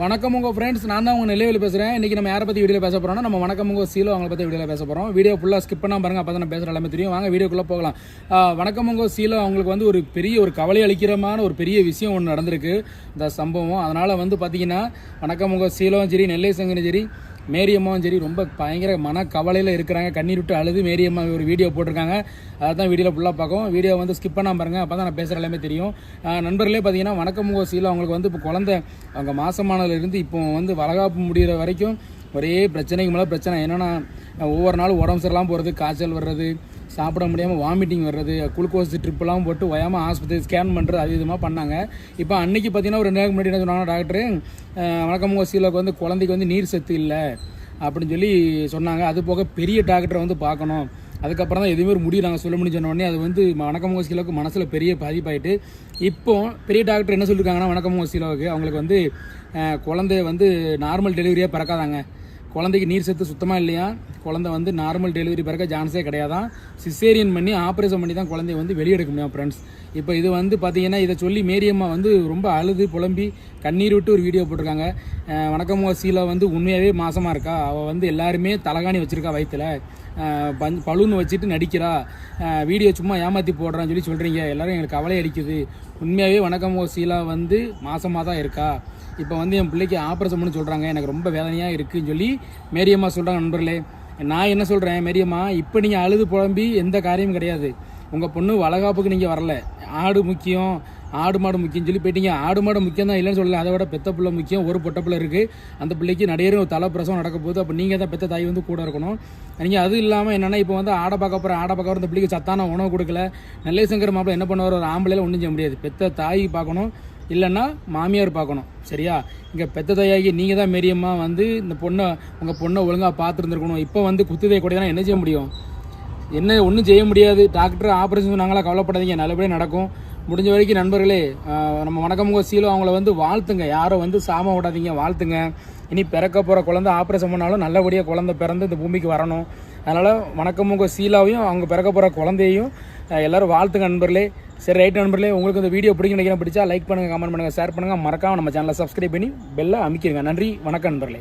வணக்கம் உங்கள் ஃப்ரெண்ட்ஸ் நான் தான் உங்கள் நிலையில் பேசுகிறேன் இன்றைக்கி நம்ம யாரை பற்றி வீடியோவில் பேச போகிறோம்னா நம்ம வணக்கம் உங்கள் சீலோ அவங்கள பற்றி வீடியோவில் பேச போகிறோம் வீடியோ ஃபுல்லாக ஸ்கிப் பண்ணால் பாருங்க அப்போ தான் நான் பேசுகிற எல்லாமே தெரியும். வாங்க வீடியோக்குள்ளே போகலாம். வணக்கம் உங்கள் சீலோ. அவங்களுக்கு வந்து ஒரு பெரிய ஒரு கவலை அளிக்கிறமான ஒரு பெரிய விஷயம் ஒன்று நடந்திருக்கு. இந்த சம்பவம். அதனால் வந்து பார்த்தீங்கன்னா வணக்கம் உங்கள் சீலோவும் சரி நெல்லை சங்கனும் சரி மேரியம்மாவும் சரி ரொம்ப பயங்கர மன கவலையில் இருக்கிறாங்க. கண்ணீர் விட்டு அழுது மேரியம்மா ஒரு வீடியோ போட்டிருக்காங்க. அதை தான் வீடியோவில் ஃபுல்லாக பார்க்கும் வீடியோ வந்து ஸ்கிப் பண்ணாமல் பாருங்க அப்போ தான் நான் பேசுகிற எல்லாமே தெரியும். நண்பர்களே பார்த்தீங்கன்னா வணக்கம் முக அவங்களுக்கு வந்து இப்போ குழந்தை அவங்க மாசமானதுலேருந்து இப்போ வந்து வளகாப்பு முடிகிற வரைக்கும் ஒரே பிரச்சனைக்கு மேலே பிரச்சனை. என்னென்னா ஒவ்வொரு நாளும் உடம்பு சரியில்லாமல் போகிறது காய்ச்சல் வர்றது சாப்பிட முடியாமல் வாமிட்டிங் வர்றது குளுக்கோஸ் ட்ரிப்பெல்லாம் போட்டு ஓயாமல் ஆஸ்பத்திரி ஸ்கேன் பண்ணுறது அது இதுமாக பண்ணாங்க. இப்போ அன்றைக்கி பார்த்தீங்கன்னா ஒரு ரெண்டு நாளுக்கு முன்னாடி என்ன சொன்னாங்க டாக்டரு அஹ் வணக்கம் சீலோக்கு வந்து குழந்தைக்கு வந்து நீர் சத்து இல்லை. அப்படின்னு சொல்லி சொன்னாங்க. அது போக பெரிய டாக்டரை வந்து பார்க்கணும். அதுக்கப்புறம் தான் எதுவுமே ஒரு முடிவு நாங்கள் சொல்ல முடியும் சொன்ன உடனே அது வந்து வணக்கம் உங்கள் சீலோக்கு மனசில் பெரிய பாதிப்பாயிட்டு இப்போ பெரிய டாக்டர் என்ன சொல்லியிருக்காங்கன்னா வணக்கம் உங்கள் சீலோவுக்கு அவங்களுக்கு வந்து குழந்தைய வந்து நார்மல் டெலிவரியாக பிறக்காதாங்க. குழந்தைக்கு நீர் சத்து சுத்தமாக இல்லையா? குழந்தை வந்து நார்மல் டெலிவரி பிறகு சான்ஸே கிடையாதான் சிசேரியன் பண்ணி ஆப்ரேஷன் பண்ணி தான் குழந்தைய வந்து வெளியெடுக்க முடியும் ஃப்ரெண்ட்ஸ் இப்போ இது வந்து பார்த்தீங்கன்னா இதை சொல்லி மேரியம்மா வந்து ரொம்ப அழுது புலம்பி கண்ணீர் விட்டு ஒரு வீடியோ போட்டிருக்காங்க. அஹ் வணக்கம் சீலா வந்து உண்மையாகவே மாசமாக இருக்கா? அவள் வந்து எல்லாருமே தலகாணி வச்சுருக்கா வயிற்றுல பஞ் பலூன் வச்சுட்டு நடிக்கிறா. வீடியோ சும்மா ஏமாற்றி போடுறான்னு சொல்லி சொல்கிறீங்க எல்லோரும் எங்களுக்கு கவலை அடிக்குது உண்மையாகவே வணக்கம் சீலா வந்து மாசமாக தான் இருக்கா? இப்போ வந்து என் பிள்ளைக்கு ஆப்ரேஷன் பண்ணி சொல்கிறாங்க எனக்கு ரொம்ப வேதனையாக இருக்குதுன்னு சொல்லி மேரியம்மா சொல்கிறாங்க நண்பர்களே. நான் என்ன சொல்கிறேன் மேரியம்மா இப்போ நீங்கள் அழுது புலம்பி எந்த காரியமும் கிடையாது. உங்கள் பொண்ணு வளகாப்புக்கு நீங்கள் வரல. ஆடு முக்கியம் ஆடு மாடு முக்கியம் சொல்லி போயிட்டீங்க. ஆடு மாடு முக்கியம் தான் இல்லைன்னு சொல்லல. அதை விட பெத்த பிள்ளை முக்கியம் ஒரு பொட்ட பிள்ளை இருக்குது அந்த பிள்ளைக்கு நடையரும் தலை பிரசவம் நடக்க போகுது. அப்போ நீங்கள் தான் பெத்த தாய் வந்து கூட இருக்கணும். நீங்கள் அது இல்லாமல் என்னென்னா இப்போ வந்து ஆடை பார்க்க போகிற ஆடை பார்க்க போகிற இந்த பிள்ளைக்கு சத்தான உணவு கொடுக்கல. நெல்லை சங்கர் மாப்பிள்ளை என்ன பண்ணுவார்? ஒரு ஆம்பளையில ஒன்றும் செய்ய முடியாது. பெத்த தாய் பார்க்கணும். இல்லைன்னா மாமியார் பார்க்கணும். சரியா? இங்கே பெத்ததையாகி நீங்கள் தான் மெரியம்மா வந்து இந்த பொண்ணை உங்கள் பொண்ணை ஒழுங்காக பார்த்துருந்துருக்கணும். இப்போ வந்து குத்துதை கூட என்ன செய்ய முடியும்? என்ன ஒன்றும் செய்ய முடியாது. டாக்டர் ஆப்ரேஷன் சொன்னாங்களா கவலைப்படாதீங்க. நல்லபடியாக நடக்கும். முடிஞ்ச வரைக்கும் நண்பர்களே நம்ம வணக்கமுக சீலோ அவங்கள வந்து வாழ்த்துங்க. யாரும் வந்து சாம விடாதீங்க வாழ்த்துங்க. இனி பிறக்க போகிற குழந்தை ஆப்ரேஷன் பண்ணாலும் நல்லபடியாக குழந்தை பிறந்து இந்த பூமிக்கு வரணும். அதனால் வணக்கமுக சீலாவையும் அவங்க பிறக்க போகிற குழந்தையும் எல்லோரும் எல்லாரும் வாழ்த்துங்க நண்பர்களே. சரி ரைட் நண்பர்களே உங்களுக்கு இந்த வீடியோ பிடிக்கும் நினைக்கிறேன் பிடிச்சா லைக் பண்ணுங்கள் கமெண்ட் பண்ணுங்கள் ஷேர் பண்ணுங்கள் மறக்காம நம்ம சேனலை சப்ஸ்கிரைப் பண்ணி பெல்லை அமைக்கிருங்க. நன்றி வணக்கம் நண்பர்களே.